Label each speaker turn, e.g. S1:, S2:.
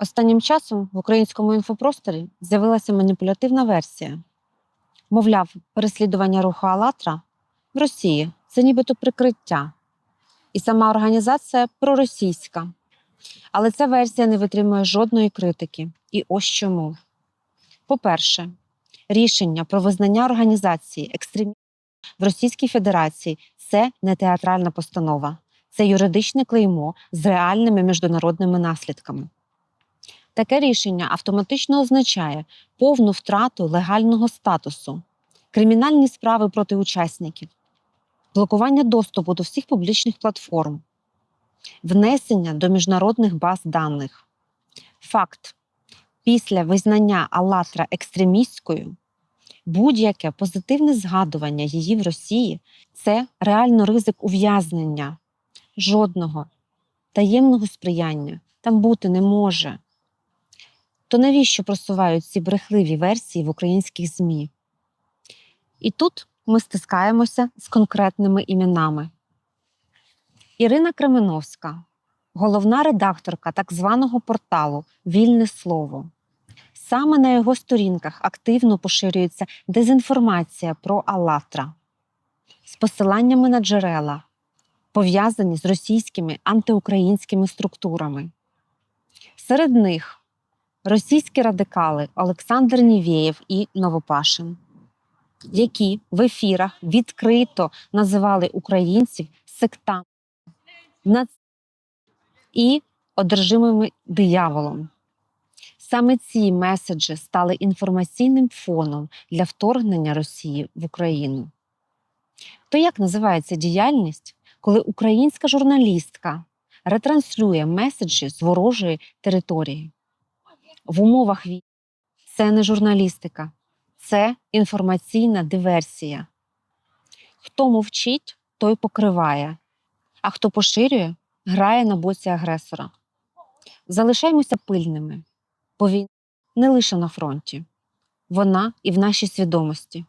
S1: Останнім часом в українському інфопросторі з'явилася маніпулятивна версія. Мовляв, переслідування руху «АЛЛАТРА» в Росії це нібито прикриття, і сама організація проросійська. Але ця версія не витримує жодної критики. І ось чому. По-перше, рішення про визнання організації екстремістів в Російській Федерації це не театральна постанова, це юридичне клеймо з реальними міжнародними наслідками. Таке рішення автоматично означає повну втрату легального статусу, кримінальні справи проти учасників, блокування доступу до всіх публічних платформ, внесення до міжнародних баз даних. Факт: після визнання Аллатра екстремістською, будь-яке позитивне згадування її в Росії це реально ризик ув'язнення. Жодного таємного сприяння там бути не може. То навіщо просувають ці брехливі версії в українських ЗМІ? І тут ми стискаємося з конкретними іменами. Ірина Кременовська, головна редакторка так званого порталу Вільне слово. Саме на його сторінках активно поширюється дезінформація про Аллатра з посиланнями на джерела, пов'язані з російськими антиукраїнськими структурами. Серед них російські радикали Олександр Нівєєв і Новопашин, які в ефірах відкрито називали українців сектантами і одержимими дияволом. Саме ці меседжі стали інформаційним фоном для вторгнення Росії в Україну. То як називається діяльність, коли українська журналістка ретранслює меседжі з ворожої території? В умовах війни це не журналістика, це інформаційна диверсія. Хто мовчить, той покриває, а хто поширює, грає на боці агресора. Залишаймося пильними, бо війна не лише на фронті, вона і в нашій свідомості.